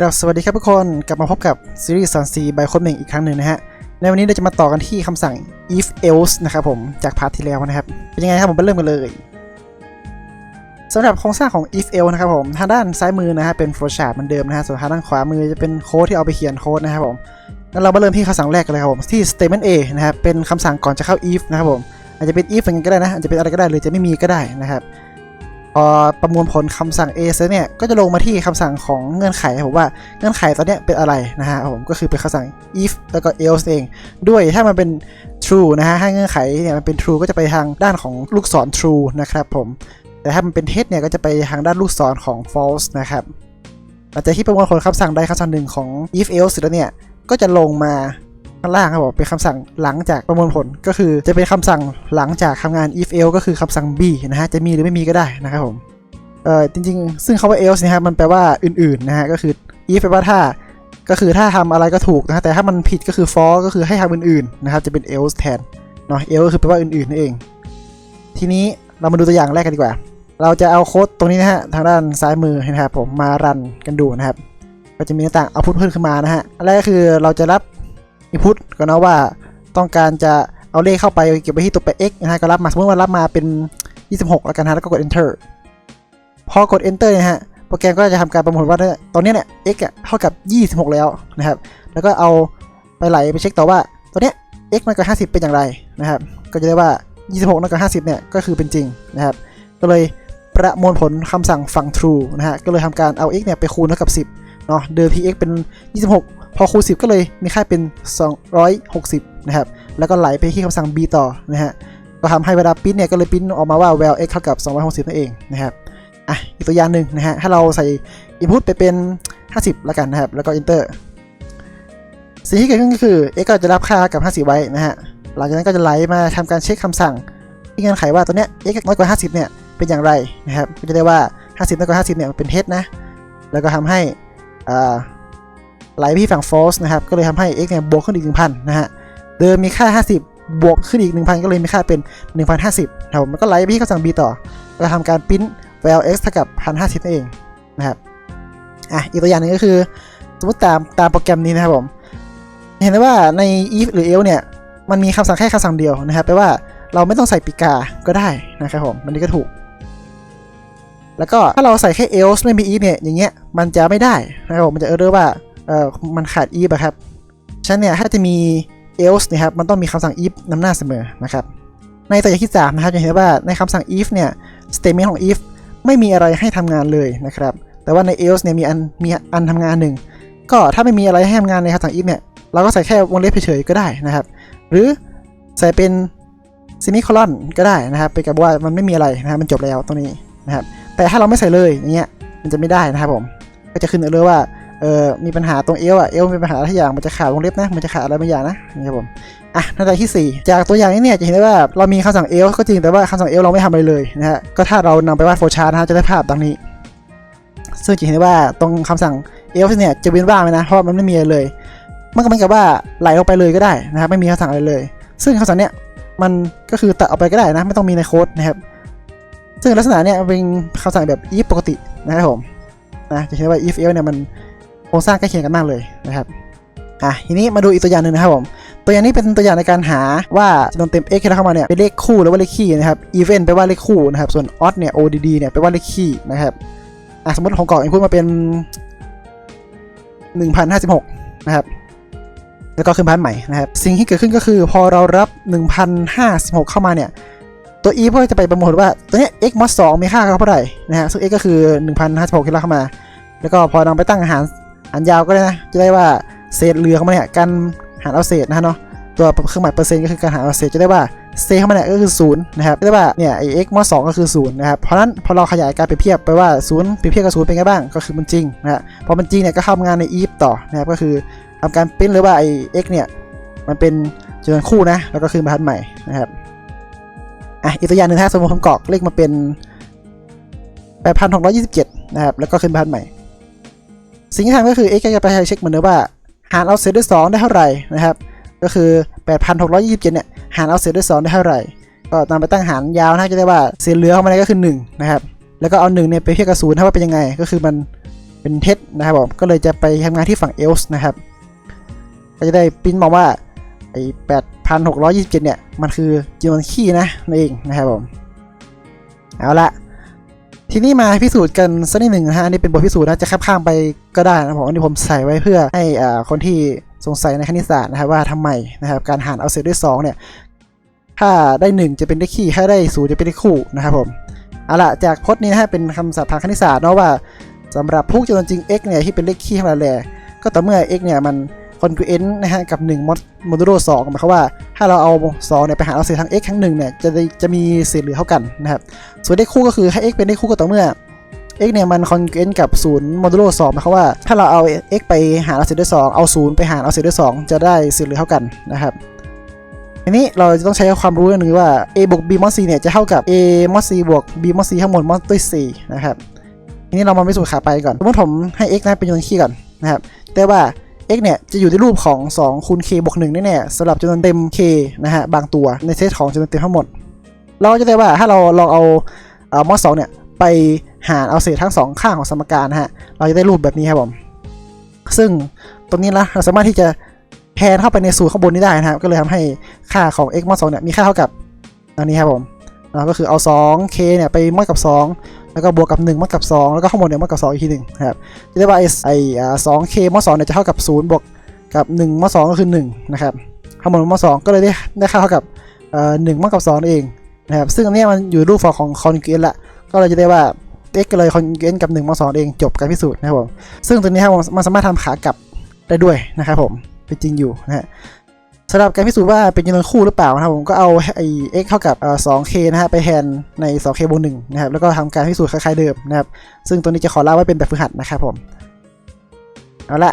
ครับสวัสดีครับทุกคนกลับมาพบกับซีรีส์สอนซีบายคนเมงอีกครั้งหนึ่งนะฮะในวันนี้เราจะมาต่อกันที่คำสั่ง if else นะครับผมจากพาร์ทที่แล้วนะครับ เป็นยังไงครับผมไปเริ่มกันเลยสำหรับโครงสร้างของ if else นะครับผมทางด้านซ้ายมือนะฮะเป็น flowchart เหมือนเดิมนะฮะส่วนทางด้านขวามือจะเป็นโค้ดที่เอาไปเขียนโค้ดนะครับผมงั้นเรามาเริ่มที่คำสั่งแรกกันเลยครับผมที่ statement A นะครับเป็นคำสั่งก่อนจะเข้า if นะครับผมอาจจะเป็น if อย่างนี้ก็ได้นะอาจจะเป็นอะไรก็ได้หรือจะไม่มีก็ได้นะครับ พอประมวลผลคำสั่ง A เสร็จเนี่ยก็จะลงมาที่คำสั่งของเงื่อนไขผมว่าเงื่อนไขตอนเนี้ยเป็นอะไรนะฮะผมก็คือเป็นคำสั่ง if แล้วก็ else เอง ด้วยถ้ามันเป็น true นะฮะให้เงื่อนไขเนี่ยมันเป็น true ก็จะไปทางด้านของลูกศร true นะครับผมแต่ถ้ามันเป็นเท็จเนี่ยก็จะไปทางด้านลูกศรของ false นะครับหลังจากที่ประมวลผลคำสั่งใดคำสั่งหนึ่งของ if else เสร็จแล้วเนี่ยก็จะลงมา ข้างล่างครับผมเป็นคำสั่งหลังจากประมวลผลก็คือจะเป็นคำสั่งหลังจากทำงาน if else ก็คือคำสั่ง b นะฮะจะมีหรือไม่มีก็ได้นะครับผมเอ่อจริงๆ ซึ่งคาว่า else นะครับมันแปลว่าอื่นๆนะฮะก็คือ if แปลว่าถ้าก็คือถ้าทำอะไรก็ถูกนะฮะแต่ถ้ามันผิดก็คือ false ก็คือให้ทำอื่นๆนะครับจะเป็น else แทนเนาะ else ก็คือแปลว่าอื่นๆนั่นเอง ทีนี้เรามาดูตัวอย่างแรกกันดีกว่า เราจะเอาโค้ดตรงนี้นะฮะทางด้านซ้ายมือนะครับผมมารันกันดูนะครับก็จะมีหน้าต่างเอาพุทเพิ่มขึ้นมานะฮะอันแรกก็คือเราจะรับ input ก่อนนะว่าต้องการจะเอาเลขเข้าไปเก็บไว้ที่ตัวแปร x นะฮะก็รับมาสมมติว่ารับมาเป็น 26 แล้วกันฮะแล้วก็กด enter พอกด enter นี่ยฮะโปรแกรมก็จะทำการประมวลว่าตอนนี้เนี่ย x อะเท่ากับ 26 แล้วนะครับ แล้วก็เอาไปไหลไปเช็คต่อว่าตัวเนี้ย x มากกว่า50 เป็นอย่างไรนะครับ ก็จะได้ว่า 26มากกว่า50 เนี่ยก็คือเป็นจริงนะครับ ก็เลยประมวลผลคำสั่งฝั่ง true นะฮะ ก็เลยทำการเอา x เนี่ยไปคูณเท่ากับ 10 เนาะ เดิมที่ x เป็น 26 พอคูณ10 ก็เลยมีค่าเป็น 260 นะครับ แล้วก็ไหลไปที่คำสั่ง b ต่อนะฮะ ก็ทำให้เวลาปิ้นเนี่ยก็เลยปิ้นออกมาว่า val x เท่ากับ 260 นั่นเองนะครับ อะ อีกตัวอย่างหนึ่งนะฮะ ถ้าเราใส่ input ไปเป็น 50 แล้วกันนะครับ แล้วก็ enter สิ่งที่เกิดขึ้นก็คือ x ก็จะรับค่ากับ 50 ไว้นะฮะ หลังจากนั้นก็จะไหลมาทำการเช็คคำสั่งที่เงื่อนไขว่าตัวเนี้ย x น้อยกว่า 50 เนี่ย เป็นอย่างไรนะครับ ก็จะได้ว่า 50น้อยกว่า 50 เนี่ยมันเป็นเท็จนะ แล้วก็ทำให้อ่า ไหลไปที่ฝั่ง false นะครับ ก็เลยทำให้ x เนี่ยบวกขึ้นอีก 1,000 นะฮะ เดิมมีค่า 50 บวกขึ้นอีก 1,000 ก็เลยมีค่าเป็น 1,050นะครับผมแล้วก็ไหลไปที่คำสั่ง b ต่อแล้วทำการปริ้น val x เท่ากับ 1,050นั่นเองนะครับ อะ อีกตัวอย่างหนึงก็คือ สมมติตามตามโปรแกรมนี้นะครับผม เห็นได้ว่าใน if หรือ else เนี่ย มันมีคำสั่งแค่คำสั่งเดียวนะครับแปลว่าเราไม่ต้องใส่ปีกา ก็ได้นะครับผม มันนี้ก็ถูก แล้วก็ถ้าเราใส่แค่ else ไม่มี if เนี่ย อย่างเงี้ย มันจะไม่ได้นะครับผม มันจะเออร์ว่า เอ่อมันขาด if อะครับฉะนั้นเนี่ยถ้าจะมี else นะครับมันต้องมีคำสั่ง if นำหน้าเสมอนะครับในตัวอย่างที่3นะครับจะเห็นได้ว่าในคำสั่ง if เนี่ย statement ของ if ไม่มีอะไรให้ทำงานเลยนะครับ แต่ว่าใน else เนี่ยมีอันมีอันทำงานหนึ่งก็ถ้าไม่มีอะไรให้ทำงานในคำสั่ง if เนี่ยเราก็ใส่แค่วงเล็บเฉยๆก็ได้นะครับ หรือใส่เป็น semicolon ก็ได้นะครับไปกับว่ามันไม่มีอะไรนะครับมันจบแล้วตรงนี้นะครับแต่ถ้าเราไม่ใส่เลยอย่างเงี้ยมันจะไม่ได้นะครับผมก็จะขึ้นเออว่า เออมีปัญหาตรงเอลอะเอลมีปัญหาทุกอย่างมันจะขาดวงเล็บนะมันจะขาดอะไรบางอย่างนะนี่ครับผมอะหน้าตาที่ 4 จากตัวอย่างนี้เนี่ยจะเห็นได้ว่าเรามีคำสั่งเอลก็จริงแต่ว่าคำสั่งเอลเราไม่ทำอะไรเลยนะฮะก็ถ้าเรานำไปวาดโฟล์ชาร์นะฮะจะได้ภาพดังนี้ ซึ่งจะเห็นได้ว่าตรงคำสั่งเอลเนี่ยจะเว้นว่างไว้นะเพราะมันไม่มีอะไรเลยมันก็เหมือนกับว่าไหลออกไปเลยก็ได้นะครับไม่มีคำสั่งอะไรเลย ซึ่งคำสั่งเนี่ยมันก็คือตัดออกไปก็ได้นะไม่ต้องมีในโค้ดนะครับซึ่งลักษณะเนี่ยเป็นคำสั่งแบบ if ปกตินะครับผมนะจะเห็นว่า if else เนี่ยมัน รงสร้างใกล้เคียงกันมากเลยนะครับอะทีนี้มาดูอีกตัวอย่างหนึ่งนะครับผมตัวอย่างนี้เป็นตัวอย่างในการหาว่าจำนวนเต็ม x ที่เราเข้ามาเนี่ยเป็นเลขคู่หรือว่าเลขคี่นะครับ even แปลว่าเลขคู่นะครับส่วน odd เนี่ย odd เนี่ยแปลว่าเลขคี่นะครับอะสมมติของกรอก input มาเป็น 1056 นะครับ แล้วก็ขึ้นพันใหม่นะครับ สิ่งที่เกิดขึ้นก็คือพอเรารับ 1056 เข้ามาเนี่ย ตัว e ก็จะไปประมวลว่าตัวนี้ x mod 2มีค่าเท่าไหร่นะฮะซึ่ง x ก็คือ 1056 ที่เราเข้ามา แล้วก็พอนำไปตั้งหาหาร ยาวก็ได้นะ จะได้ว่าเศษเหลือเข้ามาเนี่ยการหารเอาเศษนะฮะเนาะ ตัวเครื่องหมายเปอร์เซ็นต์ก็คือการหารเอาเศษจะได้ว่าเศษเข้ามาเนี่ยก็คือศูนย์นะครับจะได้ว่าเนี่ยไอ้ x mod 2ก็คือศูนย์นะครับ เพราะนั้นพอเราขยายการเปรียบเทียบไปว่าศูนย์เปรียบเทียบกับศูนย์เป็นไงบ้าง ก็คือมันจริงนะฮะพอมันจริงเนี่ยก็เข้างานใน if ต่อนะครับ ก็คือทำการปริ้นเลยว่าไอ้ x เนี่ยมันเป็นจำนวนคู่นะ แล้วก็คืนบรรทัดใหม่นะครับ อะ อีกตัวอย่างหนึ่งถ้าสมมติผมกรอกเลขมาเป็น 8,627 นะครับ แล้วก็ขึ้นบรรทัดใหม่ สิ่งที่ทำก็คือ x ก็จะไปเช็คเหมือนเดิมว่า หารเอาเศษด้วย 2 ได้เท่าไหร่นะครับ ก็คือ 8,627เนี่ยหารเอาเศษด้วย 2 ได้เท่าไหร่ ก็นำไปตั้งหารยาวนะจะได้ว่าเศษเหลือเข้ามาได้ก็คือ1นะครับแล้วก็เอา1เนี่ยไปเทียบกับ0ถ้าว่าเป็นยังไง ก็คือมันเป็นเท็จนะครับผมก็เลยจะไปทำงานที่ฝั่ง else นะครับก็จะได้ปริ้นมาว่าไอ้8,627เนี่ย มันคือจำนวนคีย์นะนั่นเองนะครับผม เอาละ ทีนี้มาพิสูจน์กันสักนิดหนึ่งนะฮะอันนี้เป็นบทพิสูจน์นะจะข้ามข้ามไปก็ได้นะผมอันนี้ผมใส่ไว้เพื่อให้อ่าคนที่สงสัยในคณิตศาสตร์นะครับว่าทำไมนะครับการหารเอาเศษด้วย2เนี่ยถ้าได้ 1 จะเป็นเลขคี่ถ้าได้ศูนย์จะเป็นเลขคู่นะครับผมเอาละจากพจน์นี้นะฮะเป็นคำศัพท์ทางคณิตศาสตร์เนาะว่าสำหรับผู้จำนวนจริง x เนี่ยที่เป็นเลขคี่ทั้งหลายแหล่ก็ต่อเมื่อ x เนี่ยมัน congruent นะฮะกับ1 mod modulo 2หมายความว่า ถ้าเราเอา2เนี่ยไปหารเอาเศษทั้ง x ทั้ง1เนี่ยจะได้จะมีเศษเหลือเท่ากันนะครับส่วนเลขคู่ก็คือให้ x เป็นเลขคู่ก็ต่อเมื่อ x เนี่ยมัน congruent กับ0 modulo 2หมายความว่า ถ้าเราเอา x ไปหารเอาเศษด้วย 2 เอา 0 ไปหารเอาเศษด้วย 2 จะได้เศษเหลือเท่ากันนะครับทีนี้เราจะต้องใช้ความรู้เรื่งนึงว่า a บวก b mod c เนี่ยจะเท่ากับ a mod c บวก b mod c ทั้งหมด mod ด้วย4นะครับทีนี้เรามาพิสูจน์ขาไปก่อนสมมติผมให้ x นะเป็นจำนวนคี่ก่อนนะครับ แต่ว่า x เนี่ยจะอยู่ในรูปของ2คูณ k บวก1แน่ๆสำหรับจำนวนเต็ม k นะฮะบางตัวในเซตของจำนวนเต็มทั้งหมด เราก็จะได้ว่าถ้าเราลองเอาเอ่อ mod 2เนี่ยไปหารเอาเศษทั้งสองข้างของสมการนะฮะเราจะได้รูปแบบนี้ครับผมซึ่งตรงนี้นะเราสามารถที่จะแทนเข้าไปในสูตรข้างบนนี้ได้นะครับ ก็เลยทำให้ค่าของ x mod 2เนี่ยมีค่าเท่ากับอันนี้ครับผมอ่าก็คือเอา 2k เนี่ยไปมอดกับ 2 แล้วก็บวกกับ1มอดกับ 2 แล้วก็ข้างบนเนี่ยมอดกับ2อีกทีหนึ่งครับจะได้ว่าไอ้ไอ้อ่า 2k มอด2เนี่ยจะเท่ากับ 0 บวกกับ1มอด2ก็คือ1นะครับข้างบนมอด2ก็เลยได้ได้ค่าเท่ากับเอ่อ1มอดกับ2เองนะครับซึ่งอันนี้มันอยู่รูปฟอร์มของคอนเกนละก็เลยจะได้ว่า x เลยคอนเกนกับ1มอด2เองจบการพิสูจน์นะครับผมซึ่งตัวนี้ครับมันสามารถทำขากลับได้ด้วยนะครับผมเป็นจริงอยู่นะฮะ สำหรับการพิสูจน์ว่าเป็นจำนวนคู่หรือเปล่านะครับผมก็เอาไอ้ x เท่ากับเอ่อ 2k นะฮะไปแทนใน 2k บวก1นะครับแล้วก็ทำการพิสูจน์คล้ายๆเดิมนะครับซึ่งตัวนี้จะขอเล่าไว้เป็นแบบฝึกหัดนะครับผมเอาละ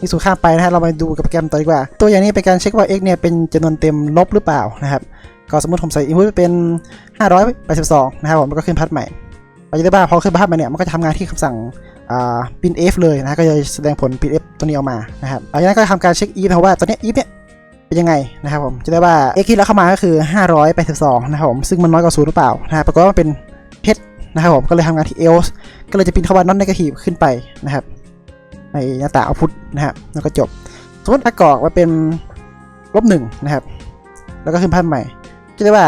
พิสูจน์ข้ามไปนะฮะเรามาดูกับโปรแกรมต่อดีกว่า ตัวอย่างนี้เป็นการเช็คว่า x เนี่ยเป็นจำนวนเต็มลบหรือเปล่านะครับก็สมมติผมใส่ input เป็น 582 นะครับผมแล้วก็ขึ้นพัดใหม่เราจะได้ว่าพอขึ้นภาพมาเนี่ยมันก็จะทำงานที่คำสั่งอ่า printf เลยนะก็จะแสดงผล printf ตัวนี้ออกมานะครับหลังจากนั้นก็ทำการเช็ค if เพราะว่าตัวนี้ if เนี่ย เป็นยังไงนะครับผมจะได้ว่า x ที่เราเข้ามาก็คือ 582 นะครับผมซึ่งมันน้อยกว่าศูนย์หรือเปล่านะฮะปรากฏว่ามันเป็นเพชรนะครับผมก็เลยทำงานที่ else ก็เลยจะพิมพ์คำว่า non negative ขึ้นไปนะครับในหน้าต่าง output นะครับแล้วก็จบ สมมติถ้ากรอกมาเป็นลบหนึ่งนะครับ แล้วก็ขึ้นภาพใหม่จะได้ว่า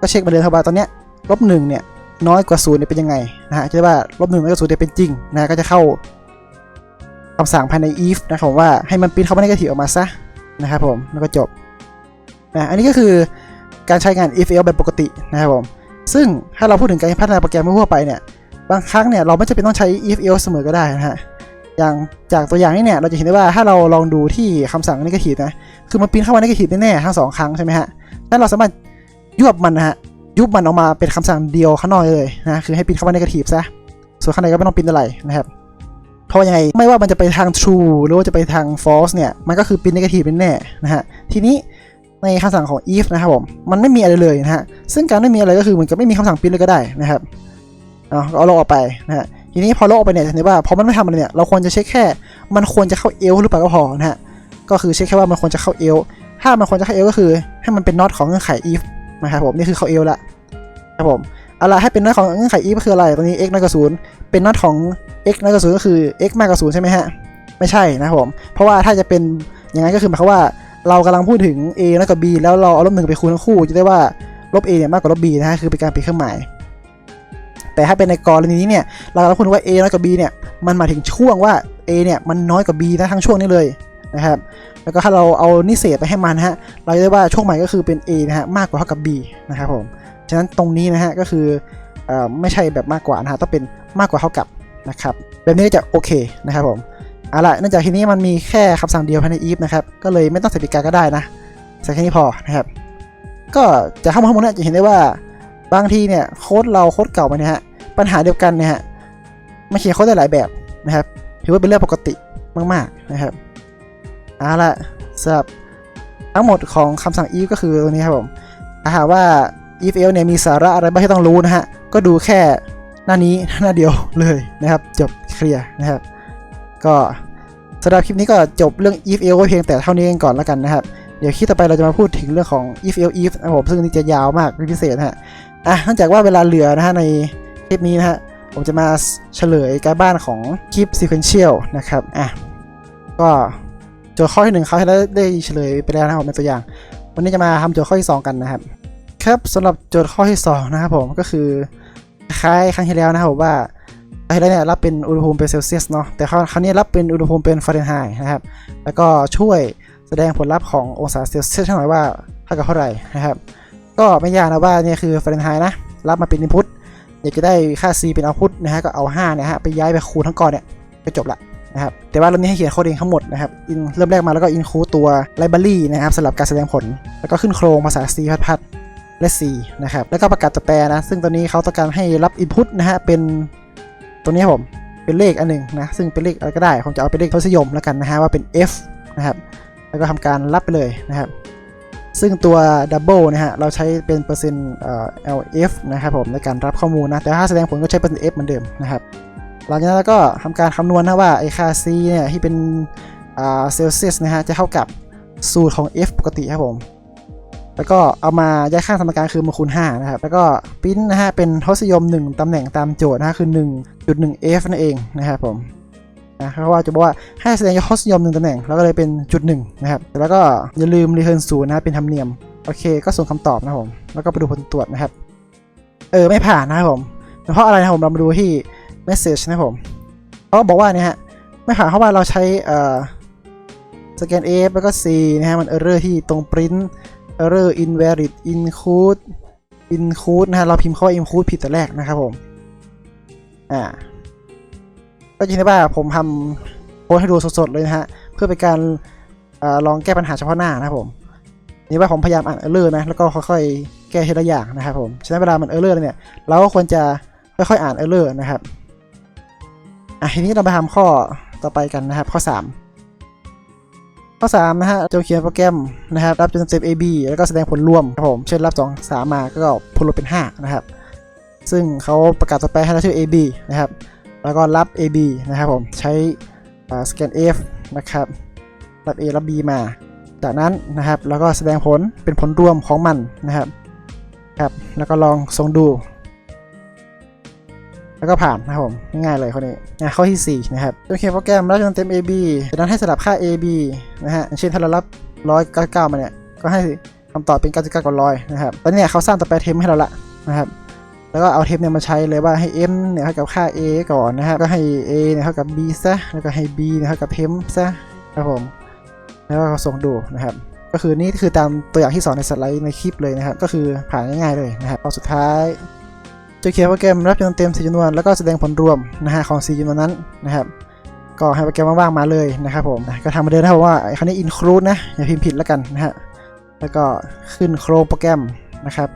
ก็เช็คมาเลยครับว่าตอนเนี้ยลบหนึ่งเนี่ยน้อยกว่าศูนย์เนี่ยเป็นยังไงนะฮะจะได้ว่าลบหนึ่งน้อยกว่าศูนย์เนี่ยเป็นจริงนะก็จะเข้าคำสั่งภายใน if นะครับว่าให้มันปริ้นคำว่า negative ออกมาซะ นะครับผม แล้วก็จบนะอันนี้ก็คือการใช้งาน if else แบบปกตินะครับผม ซึ่งถ้าเราพูดถึงการพัฒนาโปรแกรมทั่วไปเนี่ย บางครั้งเนี่ยเราไม่จำเป็นต้องใช้ if else เสมอก็ได้นะฮะ อย่างจากตัวอย่างนี้เนี่ยเราจะเห็นได้ว่าถ้าเราลองดูที่คำสั่ง negative นะ คือมันปิ้นเข้ามา negative แน่ๆทั้งสองครั้งใช่ไหมฮะถ้าเราสามารถยวบมันนะฮะ ยุบมันออกมาเป็นคำสั่งเดียวข้างนอกเลยนะ คือให้ปิ้นคำว่า negative ซะ ส่วนข้างในก็ไม่ต้องปิ้นอะไรนะครับ เพราะยังไงไม่ว่ามันจะไปทาง true หรือว่าจะไปทาง false เนี่ย มันก็คือเปริ้น negative เป็นแน่นะฮะ ทีนี้ในคำสั่งของ if นะครับผม มันไม่มีอะไรเลยนะฮะ ซึ่งการไม่มีอะไรก็คือเหมือนกับไม่มีคำสั่งปริ้นเลยก็ได้นะครับ เอาเอาลบออกไปนะฮะ ทีนี้พอลบออกไปเนี่ยจะเห็นว่าพอมันไม่ทำอะไรเนี่ย เราควรจะเช็คแค่ มันควรจะเข้า else หรือเปล่าก็พอนะฮะ ก็คือเช็คแค่ว่ามันควรจะเข้า else ถ้ามันควรจะเข้า else ก็คือ ให้มันเป็น not ของเงื่อนไข if นะครับผม นี่คือเข้า else ละครับผมเอาละให้เป็นน็อตของเงื่อนไข if ก็คืออะไร ตรงนี้ x น้อยกว่าศูนย์เป็นน็อตของ x น้อยกว่าศูนย์ก็คือ x มากกว่าศูนย์ใช่ไหมฮะ ไม่ใช่นะครับผม เพราะว่าถ้าจะเป็นอย่างนั้นก็คือหมายความว่าเรากำลังพูดถึง a น้อยกว่า b แล้วเราเอาลบหนึ่งไปคูณทั้งคู่จะได้ว่าลบ a เนี่ยมากกว่าลบ b นะฮะคือเป็นการเปลี่ยนเครื่องหมาย แต่ถ้าเป็นในกรณีนี้เนี่ยเรากำลังพูดว่า a น้อยกว่า b เนี่ยมันหมายถึงช่วงว่า a เนี่ยมันน้อยกว่า b นะทั้งช่วงนี้เลยนะครับแล้วก็ถ้าเราเอานิเศษไปให้มันฮะเราจะได้ว่าช่วงใหม่ก็คือเป็น a นะฮะมากกว่าเท่ากับ b นะครับผมฉะนั้นตรงนี้นะฮะก็คืออไม่ใช่แบบมากกว่านะฮะต้องเป็นมากกว่าเท่ากับ นะครับแบบนี้ก็จะโอเคนะครับผมเอาละเนื่องจากทีนี้มันมีแค่คำสั่งเดียวภายใน if นะครับก็เลยไม่ต้องใส่ปีกาก็ได้นะใส่แค่นี้พอนะครับก็จากข้อมูลทั้งหมดเนี้จะเห็นได้ว่าบางทีเนี่ยโค้ดเราโค้ดเก่าไปเนี่ยฮะปัญหาเดียวกันเนี่ยฮะไม่เขียนโค้ดได้หลายแบบนะครับถือว่าเป็นเรื่องปกติมากๆนะครับเอาละสำหรับทั้งหมดของคำสั่ง if ก็คือตรงนี้ครับผมถ้าหากว่า if else เนี่ยมีสาระอะไรบ้างที่ต้องรู้นะฮะก็ดูแค่ หน้านี้หน้าเดียวเลยนะครับ จบเคลียร์นะครับ ก็สำหรับคลิปนี้ก็จบเรื่อง if else เพียงแต่เท่านี้กันก่อนแล้วกันนะครับ เดี๋ยวคลิปต่อไปเราจะมาพูดถึงเรื่องของ if else if นะครับผมซึ่งนี่จะยาวมากเป็นพิเศษนะฮะอะเนื่องจากว่าเวลาเหลือนะฮะในคลิปนี้นะฮะผมจะมาเฉลยการบ้านของคลิป sequential นะครับอะก็โจทย์ข้อที่หนึ่งเขาให้ได้เฉลยไปแล้วนะครับผมเป็นตัวอย่าง วันนี้จะมาทำโจทย์ข้อที่สองกันนะครับ ครับสำหรับโจทย์ข้อที่สองนะครับผมก็คือ คล้ายครั้งที่แล้วนะครับว่าครั้งที่แล้วเนี่ยรับเป็นอุณหภูมิเป็นเซลเซียสเนาะแต่คราวนี้รับเป็นอุณหภูมิเป็นฟาเรนไฮต์นะครับ แล้วก็ช่วยแสดงผลลัพธ์ขององศาเซลเซียสห้หน่อยว่าเท่ากับเท่าไหร่นะครับ ก็ไม่ยากนะว่าเนี่ยคือฟาเรนไฮต์นะรับมาเป็นอินพุตอยากจะได้ค่า c เป็นเอาพุตนะฮะก็เอา5เนี่ยฮะไปย้ายไปคูณทั้งก้อนเนี่ยก็จบละนะครับแต่ว่าเรานี้ให้เขียนโค้ดเองทั้งหมดนะครับ in เริ่มแรกมาแล้วก็ include ตัว library นะครับสำหรับการแสดงผล แล้วก็ขึ้นโครงภาษา C พัดๆ และ C นะครับ แล้วก็ประกาศตัวแปรนะ ซึ่งตอนนี้เขาต้องการให้รับ input นะฮะ เป็นตัวนี้ครับผม เป็นเลขอันหนึ่งนะ ซึ่งเป็นเลขอะไรก็ได้ ผมจะเอาเป็นเลขทศนิยมแล้วกันนะฮะ ว่าเป็น F นะครับ แล้วก็ทำการรับไปเลยนะครับ ซึ่งตัว double นะฮะ เราใช้เป็นเปอร์เซ็นต์เอ่อ LF นะครับผมในการรับข้อมูลนะ แต่ถ้าแสดงผลก็ใช้เปอร์เซ็นต์ F เหมือนเดิมนะครับ หลังจากนั้นเราก็ทำการคำนวณนะว่าไอ้ค่า C เนี่ยที่เป็นเซลเซียสนะฮะ จะเท่ากับสูตรของ F ปกติครับผม แล้วก็เอามาย้ายค่าสมการคือมาคูณ5นะครับ แล้วก็ปริ้นนะฮะเป็นทศนิยม 1ตำแหน่งตามโจทย์นะคือ1.1 F นั่นเองนะครับผมนะเพราะว่าจะบอกว่าให้แสดงยอดนิยมหนึ่งตำแหน่ง แล้วก็เลยเป็นจุดหนึ่งนะครับ แล้วก็อย่าลืม return ศูนย์นะเป็นธรรมเนียม โอเค ก็ส่งคำตอบนะผม แล้วก็ไปดูผลตรวจนะครับ เออ ไม่ผ่านนะครับผมเพราะอะไรนะผมเรามาดูที่ message นะผมเขาบอกว่าเนี่ยฮะ ไม่ผ่านเพราะว่าเราใช้เอ่อ scan F แล้วก็ C นะฮะ มัน error ที่ตรง print error invalid include include นะฮะเราพิมพ์คำว่า include ผิดแต่แรกนะครับผมอ่าก็จริงๆว่าผมทำโพสให้ดูสดๆเลยนะฮะเพื่อเป็นการออลองแก้ปัญหาเฉพาะหน้านะครับผมนี่ว่าผมพยายามอ่านเออร์เลอร์นะแล้วก็ค่อยๆแก้ทีละอย่างนะครับผมฉะนั้นเวลามันเออร์เลอร์เนี่ยเราก็ควรจะค่อยๆอ่านเออร์เลอร์นะครับอะทีนี้เราไปทำข้อต่อไปกันนะครับข้อ 3 ข้อ3นะฮะจะเขียนโปรแกรมนะครับรับจำนวนเต็ม AB แล้วก็แสดงผลรวมครับผมเช่นรับ 2 3 มาก็ผลรวมเป็น 5 นะครับ ซึ่งเขาประกาศตัวแปรให้เราชื่อ AB นะครับ แล้วก็รับ AB นะครับผมใช้สแกน F นะครับรับ A รับ B มา จากนั้นนะครับแล้วก็แสดงผลเป็นผลรวมของมันนะครับครับแล้วก็ลองส่งดู แล้วก็ผ่านนะครับผมง่ายๆเลยข้อนี้นะข้อที่ 4 นะครับโอเคโปรแกรมรับจำนวนเต็ม AB จากนั้นให้สลับค่า AB นะฮะเช่นถ้าเรารับ199มาเนี่ยก็ให้คำตอบเป็น99กับ100นะครับตอนนี้เขาสร้างตัวแปรเทมให้เราละนะครับแล้วก็เอาเทปเนี่ยมาใช้เลยว่าให้ m เนี่ยเท่ากับค่า a ก่อนนะครับก็ให้ a เนี่ยเท่ากับ b ซะแล้วก็ให้ b เนี่ยเท่ากับ temp ซะครับผมแล้วก็ส่งดูนะครับก็คือนี่คือตามตัวอย่างที่สอนในสไลด์ในคลิปเลยนะครับ ก็คือผ่านง่ายๆเลยนะครับข้อสุดท้าย จะเขียนโปรแกรมรับจำนวนเต็ม4จำนวนแล้วก็แสดงผลรวมนะฮะของ4จำนวนนั้นนะครับก็ให้โปรแกรมว่างๆมาเลยนะครับผมก็ทำมาเดินนะครับว่าไอ้คันนี้ include นะอย่าพิมพ์ผิดแล้วกันนะฮะแล้วก็ขึ้นโครงโปรแกรมนะครับ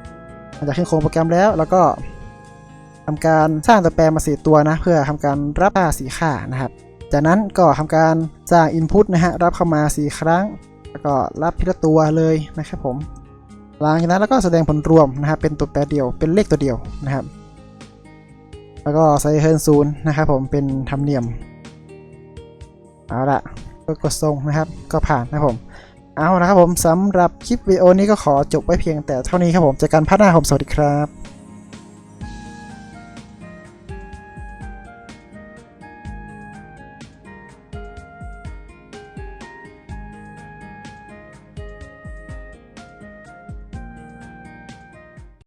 หลังจากขึ้นโครงโปรแกรมแล้วแล้วก็ทำการสร้างตัวแปรมาสีตัวนะ เพื่อทำการรับค่าสีค่านะครับ จากนั้นก็ทำการสร้าง Input นะฮะรับเข้ามา 4 ครั้ง แล้วก็รับพิละตัวเลยนะครับผม หลังจากนั้นแล้วก็แสดงผลรวมนะครับเป็นตัวแปรเดียวเป็นเลขตัวเดียวนะครับ แล้วก็ใส่เฮิร์นศูนย์นะครับผมเป็นธรรมเนียมเอาละกดส่งนะครับก็ผ่านนะครับผมเอาละครับผมสำหรับคลิปวิดีโอนี้ก็ขอจบไว้เพียงแต่เท่านี้ครับผมเจอกันพัฒนาผมสวัสดีครับ